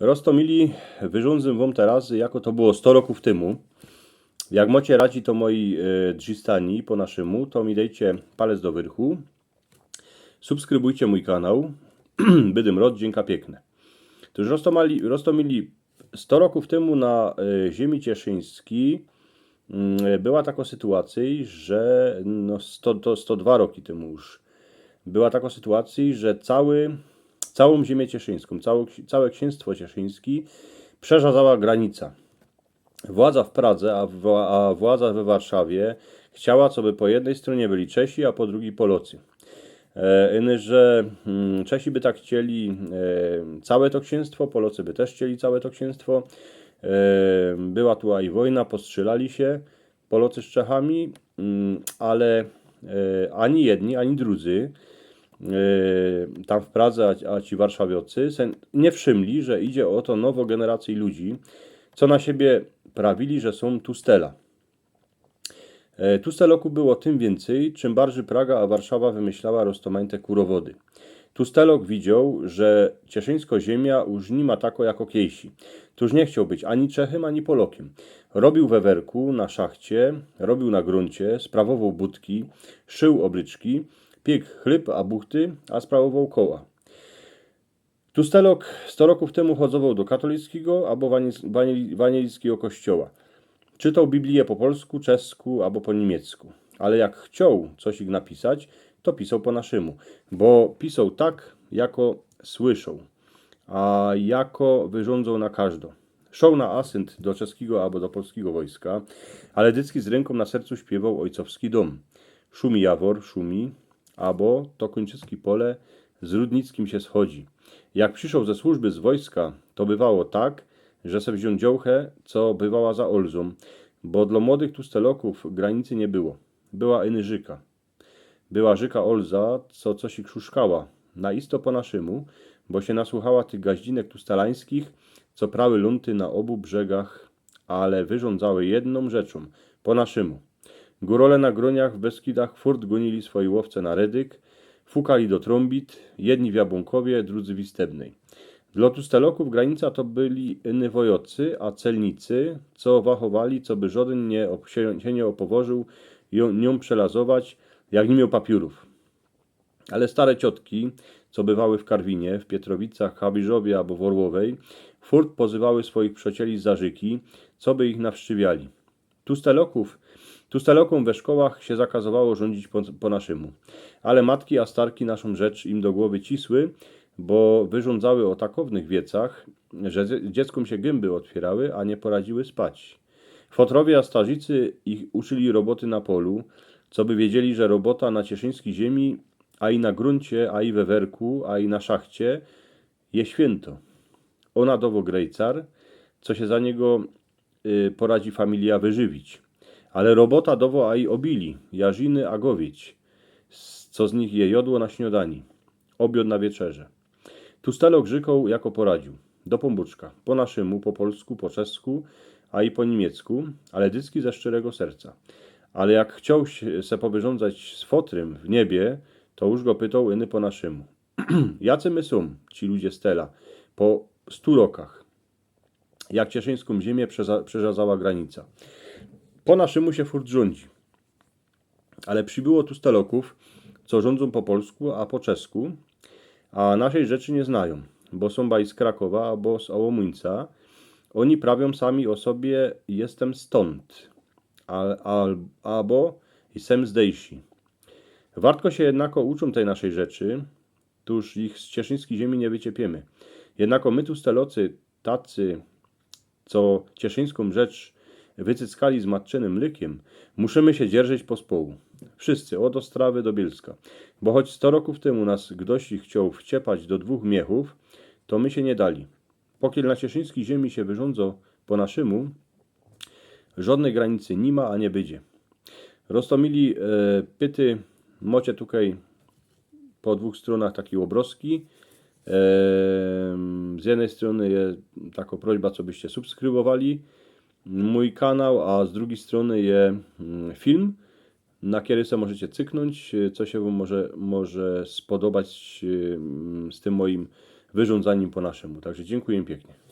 Roztomili wyrządzę wam teraz, jako to było 100 roków temu. Jak macie radzi to moi e, drzistani po naszemu, to mi dajcie palec do wyrchu. Subskrybujcie mój kanał. Bydym rod, dzięka piękne. To już roztomili, roztomili 100 roków temu na e, ziemi cieszyńskiej mm, była taka sytuacja, że no 100, to 102 roki temu już była taka sytuacja, że cały, całą ziemię cieszyńską, całe, całe księstwo cieszyńskie przerzadzała granica. Władza w Pradze, a, a władza we Warszawie chciała, co by po jednej stronie byli Czesi, a po drugiej Polacy. E, że mm, Czesi by tak chcieli e, całe to księstwo, Polacy by też chcieli całe to księstwo. E, Była tu i wojna, postrzelali się Polacy z Czechami, mm, ale e, ani jedni, ani drudzy tam w Pradze, a, ci warszawiacy nie wszymli, że idzie o to nową generację ludzi, co na siebie prawili, że są Tustela. E, Tusteloku było tym więcej, czym bardziej Praga a Warszawa wymyślała roztomajte kurowody. Tustelok widział, że cieszyńsko ziemia już nie ma tako jako kiejsi. Tuż nie chciał być ani Czechem, ani Polokiem. Robił we werku, na szachcie, robił na gruncie, sprawował budki, szył obryczki, piekł chleb a buchty, a sprawował koła. Tustelok 100 roków temu chodzował do katolickiego albo waniel- waniel- wanielickiego kościoła. Czytał Biblię po polsku, czesku albo po niemiecku. Ale jak chciał coś ich napisać, to pisał po naszemu, bo pisał tak, jako słyszał, a jako wyrządzał na każdo. Szał na asynt do czeskiego albo do polskiego wojska, ale Dycki z ręką na sercu śpiewał ojcowski dom. Szumi Jawor, szumi, albo to kończycki pole z Rudnickim się schodzi. Jak przyszedł ze służby z wojska, to bywało tak, że se wziął dziołchę, co bywała za Olzą, bo dla młodych tusteloków granicy nie było. Była iny Żyka. Była Żyka Olza, co coś ich krzzuszkała, na isto po naszemu, bo się nasłuchała tych gaździnek tustelańskich, co prały lunty na obu brzegach, ale wyrządzały jedną rzeczą, po naszemu. Górole na groniach w Beskidach furt gonili swoje łowce na redyk, fukali do trąbit, jedni w Jabłonkowie, drudzy w Istebnej. Dla tusteloków granica to byli inny wojowcy, a celnicy, co wachowali, co by żaden nie, się, się nie opoworzył ją, nią przelazować, jak nie miał papiurów. Ale stare ciotki, co bywały w Karwinie, w Pietrowicach, Habirzowie albo w Orłowej, furt pozywały swoich przyjacieli z Zarzyki, co by ich nawszczywiali. Tusteloków, tustelokom we szkołach się zakazowało rządzić po, po naszemu. Ale matki a starki naszą rzecz im do głowy cisły, bo wyrządzały o takownych wiecach, że dzie- dzieckom się gęby otwierały, a nie poradziły spać. Fotrowie a starzycy ich uczyli roboty na polu, co by wiedzieli, że robota na cieszyńskiej ziemi, a i na gruncie, a i we werku, a i na szachcie je święto. Ona dowo grejcar, co się za niego poradzi familia wyżywić. Ale robota dowo i obili, jarziny a gowieć, co z nich je jodło na śniadani, obiad na wieczerze. Tustelok rzekł, jako poradził. Do pombuczka. Po naszemu, po polsku, po czesku, a i po niemiecku, ale dycki ze szczerego serca. Ale jak chciał se powyrządzać z fotrym w niebie, to już go pytał iny po naszemu. Jacy my są, ci ludzie Stela, po stu rokach, jak cieszyńską ziemię przerzadzała granica. Po naszemu się furt rządzi. Ale przybyło tu steloków, co rządzą po polsku, a po czesku, a naszej rzeczy nie znają, bo są baj z Krakowa albo z Ołomuńca. Oni prawią sami o sobie jestem stąd, al, al, albo jestem zdejsi. Wartko się jednako uczą tej naszej rzeczy, tuż ich z cieszyńskiej ziemi nie wyciepiemy. Jednako my tu stelocy, tacy, co cieszyńską rzecz wycyckali z matczynym mlykiem, musimy się dzierżyć pospołu. Wszyscy, od Ostrawy do Bielska. Bo choć sto roków temu nas ktoś chciał wciepać do dwóch miechów, to my się nie dali. Pokiel na cieszyńskiej ziemi się wyrządzo po naszemu, żadnej granicy nie ma, a nie będzie. Roztomili e, pyty, mocie tutaj po dwóch stronach takie obroski. Z jednej strony jest taka prośba, co byście subskrybowali mój kanał, a z drugiej strony je mm, film, na sobie możecie cyknąć, e, co się Wam może, może spodobać e, mm, z tym moim wyrządzaniem po naszemu. Także dziękuję pięknie.